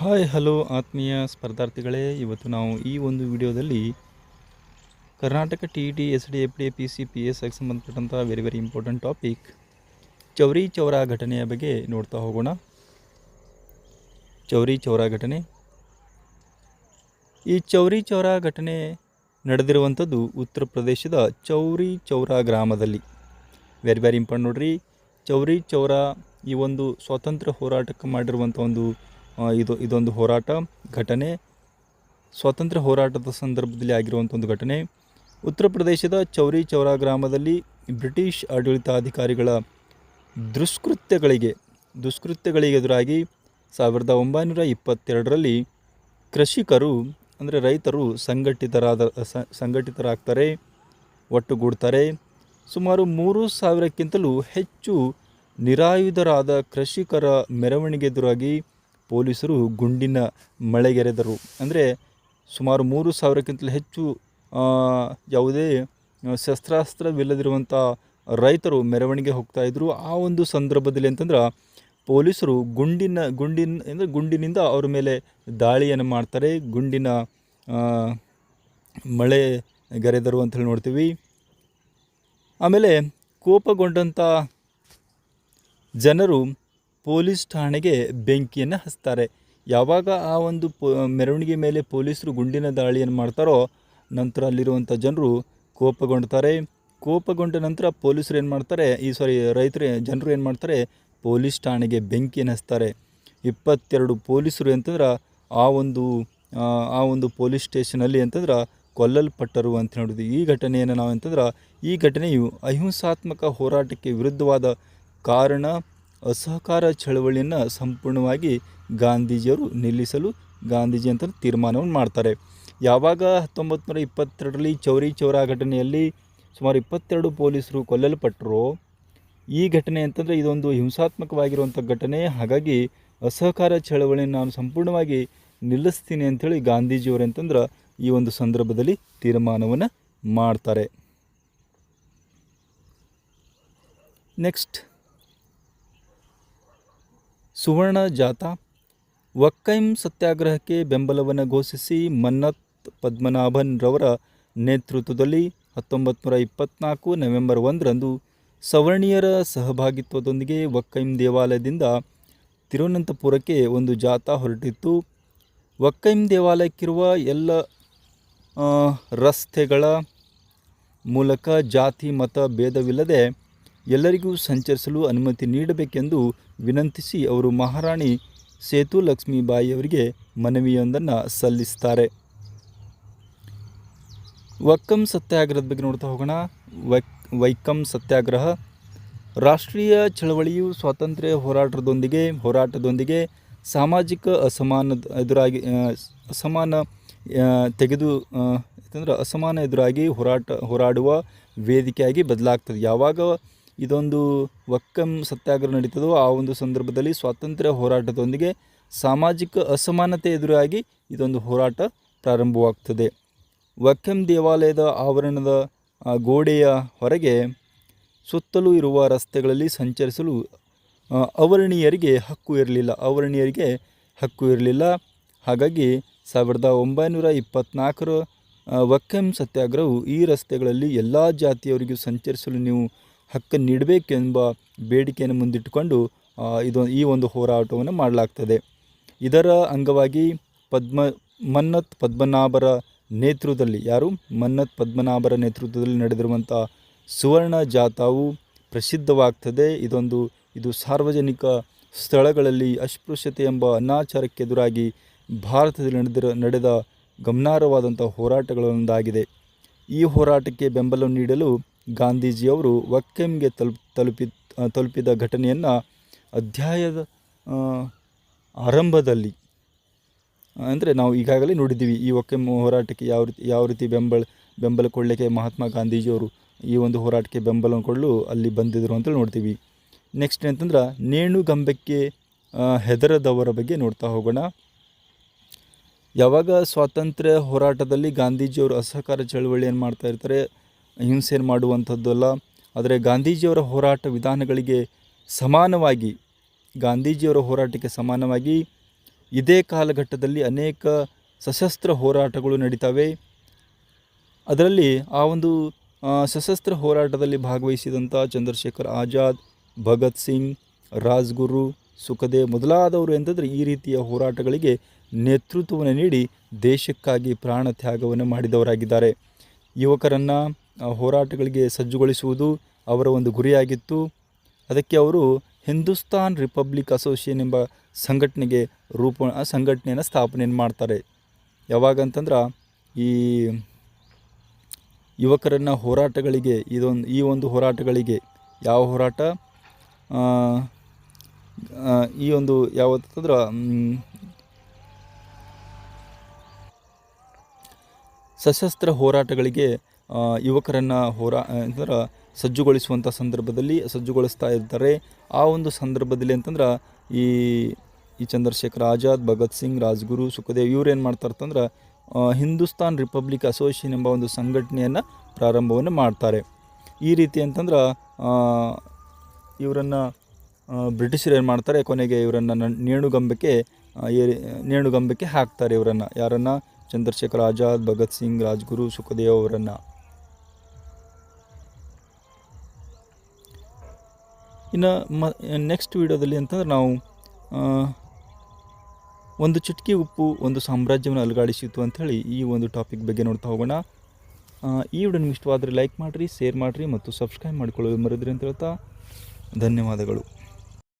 Hi, hello ಆತ್ಮೀಯ ಸ್ಪರ್ಧಾರ್ಥಿಗಳೇ. ಇವತ್ತು ನಾವು ಈ ಒಂದು ವಿಡಿಯೋದಲ್ಲಿ Karnataka T T, S D F D, P C, P S ಐಗೆ ಸಂಬಂಧಪಟ್ಟಂಥ very very important topic Chauri Chaura ಘಟನೆಯ ಬಗ್ಗೆ ನೋಡ್ತಾ ಹೋಗೋಣ. ಚೌರಿ ಚೌರ ಘಟನೆ. ಈ ಚೌರಿ ಚೌರ ಘಟನೆ ನಡೆದಿರುವಂಥದ್ದು ಉತ್ತರ ಪ್ರದೇಶದ ಚೌರಿ ಚೌರ ಗ್ರಾಮದಲ್ಲಿ. ವೆರಿ ವೆರಿ ಇಂಪಾರ್ಟೆಂಟ್ ನೋಡ್ರಿ. ಚೌರಿ ಚೌರ ಈ ಒಂದು ಸ್ವಾತಂತ್ರ್ಯ ಹೋರಾಟಕ್ಕೆ ಮಾಡಿರುವಂಥ ಒಂದು ಇದು ಇದೊಂದು ಹೋರಾಟ ಘಟನೆ. ಸ್ವಾತಂತ್ರ್ಯ ಹೋರಾಟದ ಸಂದರ್ಭದಲ್ಲಿ ಆಗಿರುವಂಥ ಒಂದು ಘಟನೆ. ಉತ್ತರ ಪ್ರದೇಶದ ಚೌರಿ ಚೌರ ಗ್ರಾಮದಲ್ಲಿ ಬ್ರಿಟಿಷ್ ಆಡಳಿತಾಧಿಕಾರಿಗಳ ದುಷ್ಕೃತ್ಯಗಳಿಗೆ ದುಷ್ಕೃತ್ಯಗಳಿಗೆ ಎದುರಾಗಿ ಸಾವಿರದ ಒಂಬೈನೂರ ಇಪ್ಪತ್ತೆರಡರಲ್ಲಿ ಕೃಷಿಕರು, ಅಂದರೆ ರೈತರು ಸಂಘಟಿತರಾದ ಸಂಘಟಿತರಾಗ್ತಾರೆ, ಒಟ್ಟುಗೂಡ್ತಾರೆ. ಸುಮಾರು ಮೂರು ಸಾವಿರಕ್ಕಿಂತಲೂ ಹೆಚ್ಚು ನಿರಾಯುಧರಾದ ಕೃಷಿಕರ ಮೆರವಣಿಗೆ ಎದುರಾಗಿ ಪೊಲೀಸರು ಗುಂಡಿನ ಮಳೆಗೆರೆದರು. ಅಂದರೆ ಸುಮಾರು ಮೂರು ಸಾವಿರಕ್ಕಿಂತಲೂ ಹೆಚ್ಚು ಯಾವುದೇ ಶಸ್ತ್ರಾಸ್ತ್ರವಿಲ್ಲದಿರುವಂಥ ರೈತರು ಮೆರವಣಿಗೆ ಹೋಗ್ತಾ ಇದ್ದರು ಆ ಒಂದು ಸಂದರ್ಭದಲ್ಲಿ ಅಂತಂದ್ರೆ ಪೊಲೀಸರು ಗುಂಡಿನ ಗುಂಡಿನ, ಅಂದರೆ ಗುಂಡಿನಿಂದ ಅವ್ರ ಮೇಲೆ ದಾಳಿಯನ್ನು ಮಾಡ್ತಾರೆ. ಗುಂಡಿನ ಮಳೆ ಗರೆದರು ಅಂತ ಹೇಳಿ ನೋಡ್ತೀವಿ. ಆಮೇಲೆ ಕೋಪಗೊಂಡಂಥ ಜನರು ಪೊಲೀಸ್ ಠಾಣೆಗೆ ಬೆಂಕಿಯನ್ನು ಹಚ್ತಾರೆ. ಯಾವಾಗ ಆ ಒಂದು ಮೆರವಣಿಗೆ ಮೇಲೆ ಪೊಲೀಸರು ಗುಂಡಿನ ದಾಳಿಯನ್ನು ಮಾಡ್ತಾರೋ ನಂತರ ಅಲ್ಲಿರುವಂಥ ಜನರು ಕೋಪಗೊಂಡ್ತಾರೆ. ಕೋಪಗೊಂಡ ನಂತರ ಪೊಲೀಸರು ಏನು ಮಾಡ್ತಾರೆ ಈ ಸಾರಿ ರೈತರು ಜನರು ಏನು ಮಾಡ್ತಾರೆ ಪೊಲೀಸ್ ಠಾಣೆಗೆ ಬೆಂಕಿಯನ್ನು ಹಚ್ತಾರೆ. ಇಪ್ಪತ್ತೆರಡು ಪೊಲೀಸರು ಅಂತಂದ್ರೆ ಆ ಒಂದು ಆ, ಒಂದು ಪೊಲೀಸ್ ಸ್ಟೇಷನಲ್ಲಿ ಅಂತಂದ್ರೆ ಕೊಲ್ಲಲ್ಪಟ್ಟರು ಅಂತ ನೋಡಿದ್ವಿ. ಈ ಘಟನೆಯನ್ನು ನಾವು ಅಂತಂದ್ರೆ ಈ ಘಟನೆಯು ಅಹಿಂಸಾತ್ಮಕ ಹೋರಾಟಕ್ಕೆ ವಿರುದ್ಧವಾದ ಕಾರಣ ಅಸಹಕಾರ ಚಳವಳಿಯನ್ನು ಸಂಪೂರ್ಣವಾಗಿ ಗಾಂಧೀಜಿಯವರು ನಿಲ್ಲಿಸಲು ಗಾಂಧೀಜಿ ಅಂತ ತೀರ್ಮಾನವನ್ನು ಮಾಡ್ತಾರೆ. ಯಾವಾಗ ಹತ್ತೊಂಬತ್ತು ನೂರ ಇಪ್ಪತ್ತೆರಡರಲ್ಲಿ ಚೌರಿ ಚೌರ ಘಟನೆಯಲ್ಲಿ ಸುಮಾರು ಇಪ್ಪತ್ತೆರಡು ಪೊಲೀಸರು ಕೊಲ್ಲಲ್ಪಟ್ಟರು ಈ ಘಟನೆ ಅಂತಂದರೆ ಇದೊಂದು ಹಿಂಸಾತ್ಮಕವಾಗಿರುವಂಥ ಘಟನೆ. ಹಾಗಾಗಿ ಅಸಹಕಾರ ಚಳವಳಿಯನ್ನು ನಾನು ಸಂಪೂರ್ಣವಾಗಿ ನಿಲ್ಲಿಸ್ತೀನಿ ಅಂಥೇಳಿ ಗಾಂಧೀಜಿಯವರು ಅಂತಂದ್ರೆ ಈ ಒಂದು ಸಂದರ್ಭದಲ್ಲಿ ತೀರ್ಮಾನವನ್ನು ಮಾಡ್ತಾರೆ. ನೆಕ್ಸ್ಟ್. ಸುವರ್ಣ ಜಾಥಾ ವಕ್ಕೈಂ ಸತ್ಯಾಗ್ರಹಕ್ಕೆ ಬೆಂಬಲವನ್ನು ಘೋಷಿಸಿ ಮನ್ನತ್ ಪದ್ಮನಾಭನ್ ರವರ ನೇತೃತ್ವದಲ್ಲಿ ಹತ್ತೊಂಬತ್ತು ನೂರ ಇಪ್ಪತ್ತ್ನಾಲ್ಕು ನವೆಂಬರ್ ಒಂದರಂದು ಸವರ್ಣೀಯರ ಸಹಭಾಗಿತ್ವದೊಂದಿಗೆ ವಕ್ಕೈಂ ದೇವಾಲಯದಿಂದ ತಿರುವನಂತಪುರಕ್ಕೆ ಒಂದು ಜಾಥಾ ಹೊರಟಿತ್ತು. ವಕ್ಕೈಂ ದೇವಾಲಯಕ್ಕಿರುವ ಎಲ್ಲ ರಸ್ತೆಗಳ ಮೂಲಕ ಜಾತಿ, ಮತ, ಭೇದವಿಲ್ಲದೆ ಎಲ್ಲರಿಗೂ ಸಂಚರಿಸಲು ಅನುಮತಿ ನೀಡಬೇಕೆಂದು ವಿನಂತಿಸಿ ಅವರು ಮಹಾರಾಣಿ ಸೇತು ಲಕ್ಷ್ಮೀಬಾಯಿ ಅವರಿಗೆ ಮನವಿಯೊಂದನ್ನು ಸಲ್ಲಿಸ್ತಾರೆ ವಕ್ಕಂ ಸತ್ಯಾಗ್ರಹದ ಬಗ್ಗೆ ನೋಡ್ತಾ ಹೋಗೋಣ. ವೈಕ್, ವೈಕಂ ಸತ್ಯಾಗ್ರಹ. ರಾಷ್ಟ್ರೀಯ ಚಳವಳಿಯು ಸ್ವಾತಂತ್ರ್ಯ ಹೋರಾಟದೊಂದಿಗೆ ಹೋರಾಟದೊಂದಿಗೆ ಸಾಮಾಜಿಕ ಅಸಮಾನ ಎದುರಾಗಿ ಅಸಮಾನ ತೆಗೆದು ಯಾಕಂದ್ರೆ ಅಸಮಾನ ಎದುರಾಗಿ ಹೋರಾಟ, ಹೋರಾಡುವ ವೇದಿಕೆಯಾಗಿ ಬದಲಾಗ್ತದೆ. ಯಾವಾಗ ಇದೊಂದು ವಕ್ಕಂ ಸತ್ಯಾಗ್ರಹ ನಡೀತದೋ, ಆ ಒಂದು ಸಂದರ್ಭದಲ್ಲಿ ಸ್ವಾತಂತ್ರ್ಯ ಹೋರಾಟದೊಂದಿಗೆ ಸಾಮಾಜಿಕ ಅಸಮಾನತೆ ಎದುರಾಗಿ ಇದೊಂದು ಹೋರಾಟ ಪ್ರಾರಂಭವಾಗ್ತದೆ. ವಕ್ಕಂ ದೇವಾಲಯದ ಆವರಣದ ಗೋಡೆಯ ಹೊರಗೆ ಸುತ್ತಲೂ ಇರುವ ರಸ್ತೆಗಳಲ್ಲಿ ಸಂಚರಿಸಲು ಅವರ್ಣೀಯರಿಗೆ ಹಕ್ಕು ಇರಲಿಲ್ಲ. ಅವರ್ಣೀಯರಿಗೆ ಹಕ್ಕು ಇರಲಿಲ್ಲ. ಹಾಗಾಗಿ ಸಾವಿರದ ಒಂಬೈನೂರ ಇಪ್ಪತ್ತ್ನಾಲ್ಕರ ವಕ್ಕಂ ಸತ್ಯಾಗ್ರಹವು ಈ ರಸ್ತೆಗಳಲ್ಲಿ ಎಲ್ಲ ಜಾತಿಯವರಿಗೂ ಸಂಚರಿಸಲು ನೀವು ಹಕ್ಕನ್ನು ನೀಡಬೇಕೆಂಬ ಬೇಡಿಕೆಯನ್ನು ಮುಂದಿಟ್ಟುಕೊಂಡು ಇದು, ಈ ಒಂದು ಹೋರಾಟವನ್ನು ಮಾಡಲಾಗ್ತದೆ. ಇದರ ಅಂಗವಾಗಿ ಪದ್ಮ, ಮನ್ನತ್ ಪದ್ಮನಾಭರ ನೇತೃತ್ವದಲ್ಲಿ, ಯಾರು? ಮನ್ನತ್ ಪದ್ಮನಾಭರ ನೇತೃತ್ವದಲ್ಲಿ ನಡೆದಿರುವಂಥ ಸುವರ್ಣ ಜಾಥಾವು ಪ್ರಸಿದ್ಧವಾಗ್ತದೆ. ಇದೊಂದು, ಇದು ಸಾರ್ವಜನಿಕ ಸ್ಥಳಗಳಲ್ಲಿ ಅಸ್ಪೃಶ್ಯತೆ ಎಂಬ ಅನಾಚಾರಕ್ಕೆ ಎದುರಾಗಿ ಭಾರತದಲ್ಲಿ ನಡೆದಿರ, ನಡೆದ ಗಮನಾರ್ಹವಾದಂಥ ಹೋರಾಟಗಳೊಂದಾಗಿದೆ ಈ ಹೋರಾಟಕ್ಕೆ ಬೆಂಬಲ ನೀಡಲು ಗಾಂಧೀಜಿಯವರು ವಕ್ಕೆಂಗೆ ತಲುಪ್ ತಲುಪಿ ತಲುಪಿದ ಘಟನೆಯನ್ನು ಅಧ್ಯಾಯದ ಆರಂಭದಲ್ಲಿ, ಅಂದರೆ ನಾವು ಈಗಾಗಲೇ ನೋಡಿದ್ದೀವಿ ಈ ಒಕ್ಕೆಂ ಹೋರಾಟಕ್ಕೆ ಯಾವ ರೀತಿ ಯಾವ ರೀತಿ ಬೆಂಬಲ ಬೆಂಬಲ ಕೊಡಲಿಕ್ಕೆ ಮಹಾತ್ಮ ಗಾಂಧೀಜಿಯವರು ಈ ಒಂದು ಹೋರಾಟಕ್ಕೆ ಬೆಂಬಲ ಕೊಡಲು ಅಲ್ಲಿ ಬಂದಿದ್ದರು ಅಂತೇಳಿ ನೋಡ್ತೀವಿ. ನೆಕ್ಸ್ಟ್ ಅಂತಂದ್ರೆ ನೇಣುಗಂಬಕ್ಕೆ ಹೆದರದವರ ಬಗ್ಗೆ ನೋಡ್ತಾ ಹೋಗೋಣ. ಯಾವಾಗ ಸ್ವಾತಂತ್ರ್ಯ ಹೋರಾಟದಲ್ಲಿ ಗಾಂಧೀಜಿಯವರು ಅಸಹಕಾರ ಚಳವಳಿಯನ್ನು ಮಾಡ್ತಾ ಇರ್ತಾರೆ ಹಿಂಸೆಯನ್ನು ಮಾಡುವಂಥದ್ದಲ್ಲ. ಆದರೆ ಗಾಂಧೀಜಿಯವರ ಹೋರಾಟ ವಿಧಾನಗಳಿಗೆ ಸಮಾನವಾಗಿ, ಗಾಂಧೀಜಿಯವರ ಹೋರಾಟಕ್ಕೆ ಸಮಾನವಾಗಿ ಇದೇ ಕಾಲಘಟ್ಟದಲ್ಲಿ ಅನೇಕ ಸಶಸ್ತ್ರ ಹೋರಾಟಗಳು ನಡೀತವೆ. ಅದರಲ್ಲಿ ಆ ಒಂದು ಸಶಸ್ತ್ರ ಹೋರಾಟದಲ್ಲಿ ಭಾಗವಹಿಸಿದಂಥ ಚಂದ್ರಶೇಖರ್ ಆಜಾದ್, ಭಗತ್ ಸಿಂಗ್, ರಾಜ್ಗುರು, ಸುಖದೇವ್ ಮೊದಲಾದವರು ಎಂತಂದರೆ ಈ ರೀತಿಯ ಹೋರಾಟಗಳಿಗೆ ನೇತೃತ್ವವನ್ನು ನೀಡಿ ದೇಶಕ್ಕಾಗಿ ಪ್ರಾಣ ತ್ಯಾಗವನ್ನು ಮಾಡಿದವರಾಗಿದ್ದಾರೆ. ಯುವಕರನ್ನು ಹೋರಾಟಗಳಿಗೆ ಸಜ್ಜುಗೊಳಿಸುವುದು ಅವರ ಒಂದು ಗುರಿಯಾಗಿತ್ತು. ಅದಕ್ಕೆ ಅವರು ಹಿಂದೂಸ್ತಾನ್ ರಿಪಬ್ಲಿಕ್ ಅಸೋಸಿಯೇಷನ್ ಎಂಬ ಸಂಘಟನೆಗೆ ರೂಪ ಸಂಘಟನೆಯನ್ನು ಸ್ಥಾಪನೆಯನ್ನು ಮಾಡ್ತಾರೆ. ಯಾವಾಗಂತಂದ್ರೆ ಈ ಯುವಕರನ್ನು ಹೋರಾಟಗಳಿಗೆ, ಇದೊಂದು, ಈ ಒಂದು ಹೋರಾಟಗಳಿಗೆ ಯಾವ ಹೋರಾಟ? ಈ ಒಂದು ಯಾವತ್ತಂದ್ರೆ ಸಶಸ್ತ್ರ ಹೋರಾಟಗಳಿಗೆ ಯುವಕರನ್ನು ಹೋರಾ ಅಂತಂದ್ರೆ ಸಜ್ಜುಗೊಳಿಸುವಂಥ ಸಂದರ್ಭದಲ್ಲಿ ಸಜ್ಜುಗೊಳಿಸ್ತಾ ಇರ್ತಾರೆ. ಆ ಒಂದು ಸಂದರ್ಭದಲ್ಲಿ ಅಂತಂದ್ರೆ ಈ ಈ ಚಂದ್ರಶೇಖರ್ ಆಜಾದ್, ಭಗತ್ ಸಿಂಗ್, ರಾಜ್ಗುರು, ಸುಖದೇವ್ ಇವ್ರು ಮಾಡ್ತಾರೆ ಅಂತಂದ್ರೆ ಹಿಂದೂಸ್ತಾನ್ ರಿಪಬ್ಲಿಕ್ ಅಸೋಸಿಯೇಷನ್ ಎಂಬ ಒಂದು ಸಂಘಟನೆಯನ್ನು ಪ್ರಾರಂಭವನ್ನು ಮಾಡ್ತಾರೆ. ಈ ರೀತಿ ಅಂತಂದ್ರೆ ಇವರನ್ನು ಬ್ರಿಟಿಷರು ಏನು ಮಾಡ್ತಾರೆ, ಕೊನೆಗೆ ಇವರನ್ನು ನೇಣುಗಂಬಕ್ಕೆ ನೇಣುಗಂಬಕ್ಕೆ ಹಾಕ್ತಾರೆ ಇವರನ್ನು. ಯಾರನ್ನು? ಚಂದ್ರಶೇಖರ್ ಆಜಾದ್, ಭಗತ್ ಸಿಂಗ್, ರಾಜ್ಗುರು, ಸುಖದೇವ್ ಅವರನ್ನು. ಇನ್ನು ಮ ನೆಕ್ಸ್ಟ್ ವೀಡಿಯೋದಲ್ಲಿ ಅಂತಂದ್ರೆ ನಾವು ಒಂದು ಚುಟುಕಿ ಉಪ್ಪು, ಒಂದು ಸಾಮ್ರಾಜ್ಯವನ್ನು ಅಲುಗಾಡಿಸಿತು ಅಂಥೇಳಿ ಈ ಒಂದು ಟಾಪಿಕ್ ಬಗ್ಗೆ ನೋಡ್ತಾ ಹೋಗೋಣ. ಈ ವಿಡಿಯೋ ನಿಮ್ಗೆ ಇಷ್ಟವಾದರೆ ಲೈಕ್ ಮಾಡಿರಿ ಶೇರ್ ಮಾಡಿರಿ ಮತ್ತು ಸಬ್ಸ್ಕ್ರೈಬ್ ಮಾಡಿಕೊಳ್ಳೋದು ಮರಿದ್ರಿ ಅಂತ ಹೇಳ್ತಾ ಧನ್ಯವಾದಗಳು.